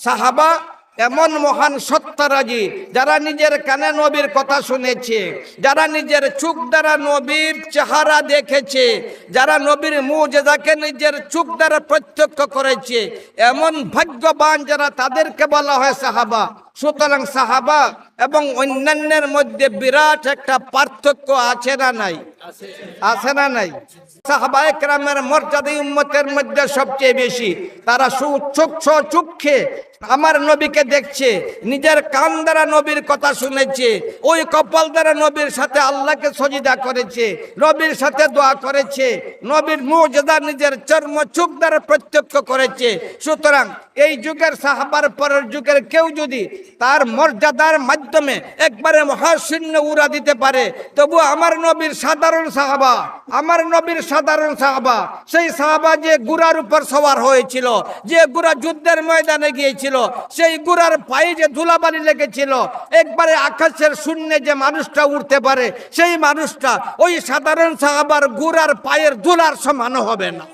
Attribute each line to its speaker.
Speaker 1: সাহাবা এমন মহান সত্তারাজি, যারা নিজের কানে নবীর কথা শুনেছে, যারা নিজের চোখ দ্বারা নবীর চেহারা দেখেছে, যারা নবীর মুজেদাকে নিজের চোখ দ্বারা প্রত্যক্ষ করেছে, এমন ভাগ্যবান যারা তাদেরকে বলা হয় সাহাবা। সুতরাং সাহাবা এবং অন্যান্যের মধ্যে বিরাট একটা পার্থক্য আছে না নাই? আছে না? নাই? সাহাবা একরামের মর্যাদা উম্মতের মধ্যে সবচেয়ে বেশি। তারা সুচক্ষ চুক্ষে আমার নবীকে দেখছে, নিজের কান দ্বারা নবীর কথা শুনেছে, ওই কপাল দ্বারা নবীর সাথে আল্লাহকে সজিদা করেছে নবীর সাথে দোয়া করেছে, নবীর মুজদা নিজের চর্ম চুপ দ্বারা প্রত্যক্ষ করেছে। সুতরাং এই যুগের সাহাবার পরের যুগের কেউ যদি তার মর্যাদার মাধ্যমে একবারে মহাশূন্য উড়া দিতে পারে, তবু আমার নবীর সাধারণ সাহাবা, আমার নবীর সাধারণ সাহাবা, সেই সাহাবা যে গুড়ার উপর সওয়ার হয়েছিল, যে গুড়া যুদ্ধের ময়দানে গিয়েছিল, সেই গুড়ার পায়ে যে ধুলাবালি লেগেছিল, একবারে আকাশের শূন্যে যে মানুষটা উঠতে পারে, সেই মানুষটা ওই সাধারণ সাহাবার গুড়ার পায়ের ধুলার সমান হবে না।